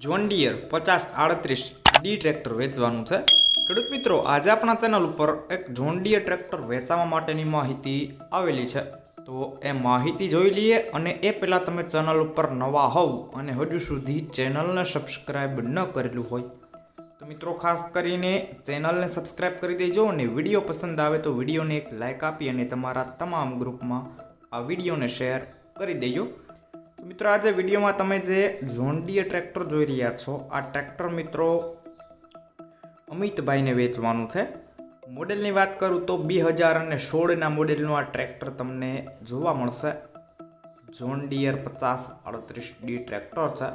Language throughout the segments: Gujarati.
જોન ડિયર પચાસ આડત્રીસ ડી ટ્રેક્ટર વેચવાનું છે. ખેડૂત મિત્રો, આજે આપણા ચેનલ ઉપર એક જોનડીયર ટ્રેક્ટર વેચાવા માટેની માહિતી આવેલી છે. તો એ માહિતી જોઈ લઈએ અને એ પહેલાં તમે ચેનલ ઉપર નવા હોવ અને હજુ સુધી ચેનલને સબસ્ક્રાઈબ ન કરેલું હોય, તો મિત્રો ખાસ કરીને ચેનલને સબસ્ક્રાઈબ કરી દેજો અને વીડિયો પસંદ આવે તો વિડીયોને એક લાઇક આપી અને તમારા તમામ ગ્રુપમાં આ વિડીયોને શેર કરી દેજો. તો મિત્રો આજે વિડીયોમાં તમે જે ઝોન્ડીએ ટ્રેક્ટર જોઈ રહ્યા છો, આ ટ્રેક્ટર મિત્રો અમિતભાઈને વેચવાનું છે. મોડેલની વાત કરું તો બે હજાર અને સોળના મોડેલનું આ ટ્રેક્ટર તમને જોવા મળશે. ઝોન ડિયર પચાસ અડત્રીસ ડી ટ્રેક્ટર છે.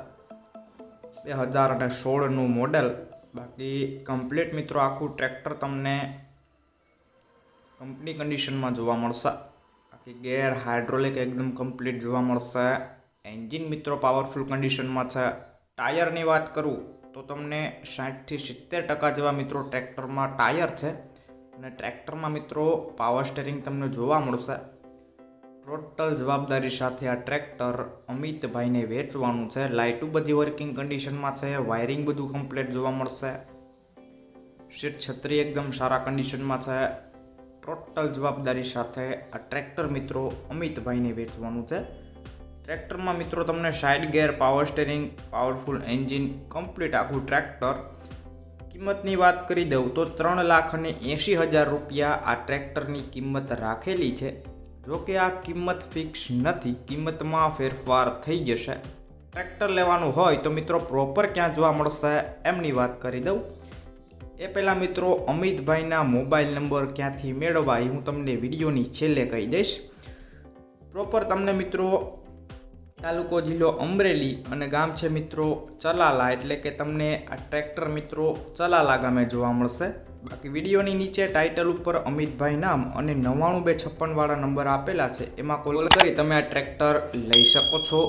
બે હજાર અને સોળનું મોડેલ. બાકી કમ્પ્લીટ મિત્રો આખું ટ્રેક્ટર તમને કંપની કન્ડિશનમાં જોવા મળશે. બાકી ગેર હાઇડ્રોલિક એકદમ કમ્પ્લીટ જોવા મળશે. એન્જિન મિત્રો પાવરફુલ કન્ડિશનમાં છે. ટાયરની વાત કરું તો તમને સાઠથી સિત્તેર ટકા જેવા મિત્રો ટ્રેક્ટરમાં ટાયર છે. અને ટ્રેક્ટરમાં મિત્રો પાવર સ્ટેરિંગ તમને જોવા મળશે. ટોટલ જવાબદારી સાથે આ ટ્રેક્ટર અમિતભાઈને વેચવાનું છે. લાઇટું બધી વર્કિંગ કન્ડિશનમાં છે વાયરિંગ બધું કમ્પ્લીટ જોવા મળશે. સીટ છત્રી એકદમ સારા કન્ડિશનમાં છે. ટોટલ જવાબદારી સાથે આ ટ્રેક્ટર મિત્રો અમિતભાઈને વેચવાનું છે. ટ્રેક્ટરમાં મિત્રો તમને side gear power steering powerful engine complete આખું ટ્રેક્ટર કિંમતની વાત કરી દઉં તો ત્રણ લાખ અને એંશી હજાર રૂપિયા આ ટ્રેક્ટરની કિંમત રાખેલી છે. જો કે આ કિંમત ફિક્સ નથી, કિંમતમાં ફેરફાર થઈ જશે. ટ્રેક્ટર લેવાનું હોય તો મિત્રો પ્રોપર ક્યાં જોવા મળશે એમની વાત કરી દઉં. એ પહેલાં મિત્રો અમિતભાઈના મોબાઈલ નંબર ક્યાંથી મેળવવા હું તમને વિડીયોની છેલ્લે કહી દઈશ. પ્રોપર તમને મિત્રો તાલુકો જિલ્લો અમરેલી અને ગામ છે મિત્રો ચલાલા, એટલે કે તમને આ ટ્રેક્ટર મિત્રો ચલાલા ગામે જોવા મળશે. બાકી વિડીયોની નીચે ટાઇટલ ઉપર અમિતભાઈ નામ અને નવ્વાણું બે છપ્પનવાળા નંબર આપેલા છે, એમાં કોલ કરી તમે આ ટ્રેક્ટર લઈ શકો છો.